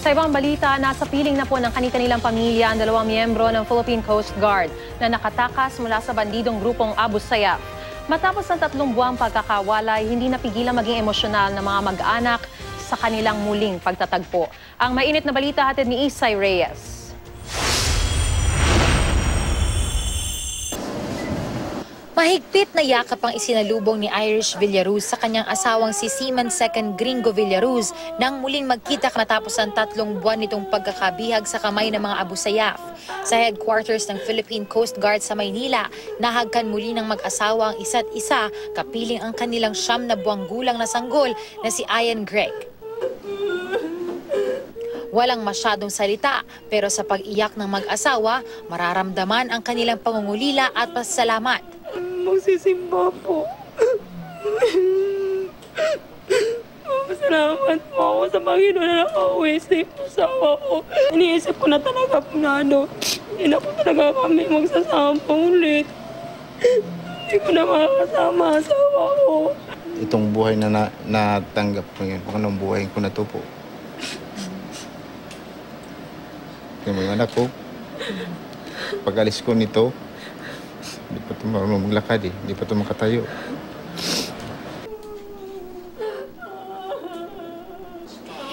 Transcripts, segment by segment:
Sa ibang balita, nasa piling na po ng kani-kanilang pamilya ang dalawang miyembro ng Philippine Coast Guard na nakatakas mula sa bandidong grupong Abu Sayyaf. Matapos ng tatlong buwang pagkakawalay, hindi napigilan maging emosyonal ng mga mag-anak sa kanilang muling pagtatagpo. Ang mainit na balita hatid ni Isay Reyes. Mahigpit na yakap ang isinalubong ni Irish Villaruz sa kanyang asawang si Seaman II Gringo Villaruz nang muling magkita matapos ang tatlong buwan nitong pagkakabihag sa kamay ng mga Abu Sayyaf. Sa headquarters ng Philippine Coast Guard sa Maynila, nahagkan muli ng mag-asawa ang isa't isa kapiling ang kanilang siyam na buwang gulang na sanggol na si Ian Gregg. Walang masyadong salita pero sa pag-iyak ng mag-asawa, mararamdaman ang kanilang pangungulila at pasalamat. Magsisimba po. Salamat po ako sa Panginoon na nakauwi safe po sa awa ko. Iniisip ko na talaga po na ano, hindi na po talaga kami magsasama ulit. Hindi ko na makakasama asawa ko. itong buhay na, na natanggap ko ngayon, pangalawang buhay ko na to po. Yung mga anak ko, pag alis ko nito, hindi pa ito marunong maglakad eh, hindi pa ito makatayo.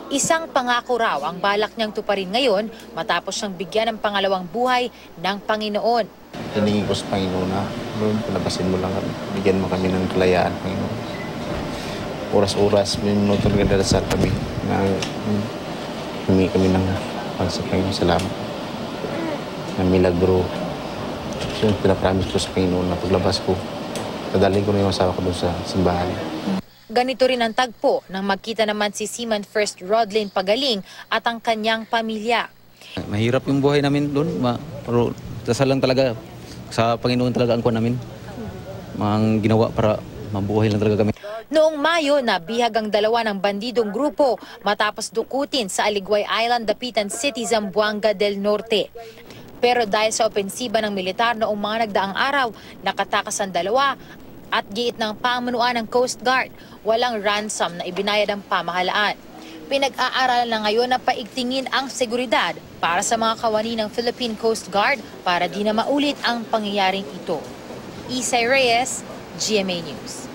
Isang pangako raw ang balak niyang tuparin ngayon matapos siyang bigyan ng pangalawang buhay ng Panginoon. Hiningin ko sa Panginoon na, Lord, palabasin mo lang kami. Bigyan mo kami ng kalayaan, Panginoon. Oras-oras, minuto na dasal kami na hmm, humingi kami ng pagsa Panginoon. Salamat. Na milagro. So, yung pinapromise ko sa Panginoon na paglabas ko, dadalhin ko na yung asawa ko doon sa simbahan. Ganito rin ang tagpo nang magkita naman si Seaman First Rodlin Pagaling at ang kanyang pamilya. Mahirap yung buhay namin doon, ma- pero dasal lang talaga sa Panginoon talaga ang kuha namin. Mga ginawa para mabuhay lang talaga kami. Noong Mayo, nabihag ang dalawa ng bandidong grupo matapos dukutin sa Aligway Island, Dapitan City, Zamboanga del Norte. Pero dahil sa opensiba ng militar noong mga nagdaang araw, nakatakas ang dalawa at giit ng pamunuan ng Coast Guard, walang ransom na ibinayad ang pamahalaan. Pinag-aaralan na ngayon na paigtingin ang seguridad para sa mga kawani ng Philippine Coast Guard para di na maulit ang pangyayaring ito. Isay Reyes, GMA News.